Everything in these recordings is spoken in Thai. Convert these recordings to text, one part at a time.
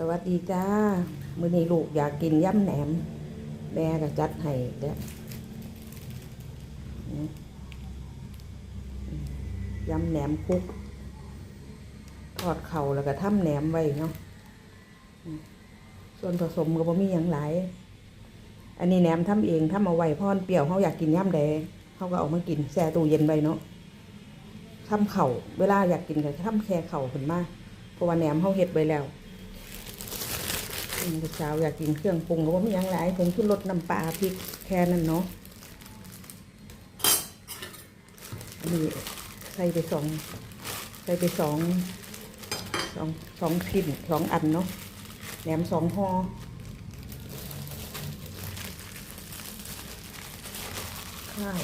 สวัสดีจ้า มื้อนี้ลูกอยากกินยำแหนม แม่ก็จัดให้เด้อยำแหนมคุก ทอดเข่าแล้วก็ทำแหนมไว้เนาะ ส่วนผสมก็บ่มีหยังหลาย อันนี้แหนมทำเองทำเอาไว้พราะมันเปรี้ยวเฮาอยากกินยำแดงเฮาก็เอามากินแช่ตู้เย็นไว้เนาะทำเข่าเวลาอยากกินก็ทำแค่เข่าขึ้นมาเพราะว่าแหนมเฮาเฮ็ดไว้แล้ว ลูกสาวอยากกินเครื่องปรุงก็บ่ามีหยังหลายผงชูรสน้ำปลาพริกแค่นั้นเนาะนนี้ใส่ไปสองใส่ไปสองสองสองชิ้นสองอันเนาะแหนมสองห่อข้าว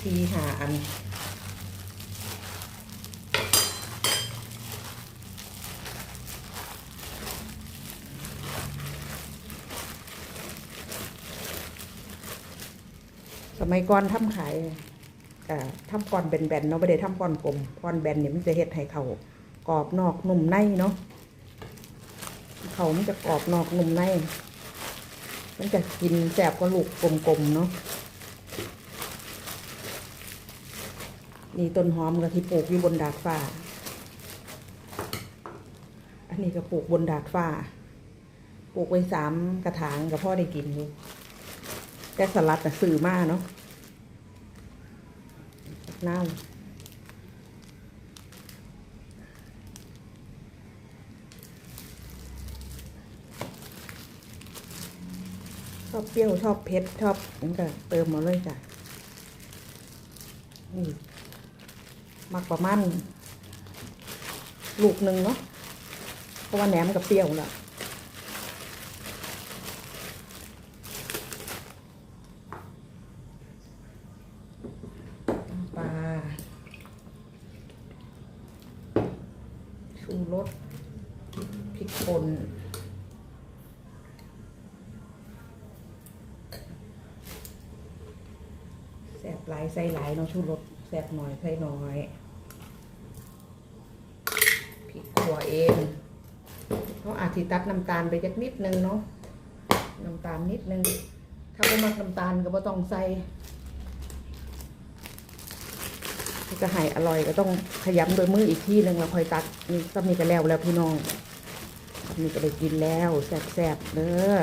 ทีหาอัน สมัยก่อนทำขายก็ทำก้อนแบนๆเนาะไม่ได้ทำก้อนกลมก้อนแบนเนี่ยมันจะเฮ็ดให้เขากรอบนอกนุ่มในเนาะเขามันจะกรอบนอกนุ่มในมันจะกินแสบกว่าลูกกลมๆเนาะนี่ต้นหอมกับที่ปลูกอยู่บนดาดฟ้า อันนี้ก็ปลูกบนดาดฟ้า ปลูกไว้สามกระถางกับพ่อได้กินอยู่ แต่สลัดน่สื่อมากเนาะน้ำชอบเปรี้ยวชอบเผ็ดชอบนั่นก็เติมมาเลยจ้ะนี่มักประมาณลูกหนึ่งเนาะเพราะว่าแหนมกับเปรี้ยวแหละ ปลา ชูรสพริกป่นแสบหลายใส่หลายเนาะชูรสแสบหน่อยใส่น้อยพริกขัวเองเขาอาจสิตัดน้ำตาลไปจักนิดนึงเนาะน้ำตาลนิดนึงถ้าไม่มักน้ำตาลก็บ่ต้องใส่ จะหายอร่อยก็ต้องขยำโดยมืออีกที่หนึ่งแล้วค่อยตักนี่ก็มีกันแล้วแล้วพี่น้องนี่ก็ได้กินแล้วแซ่บๆเด้อ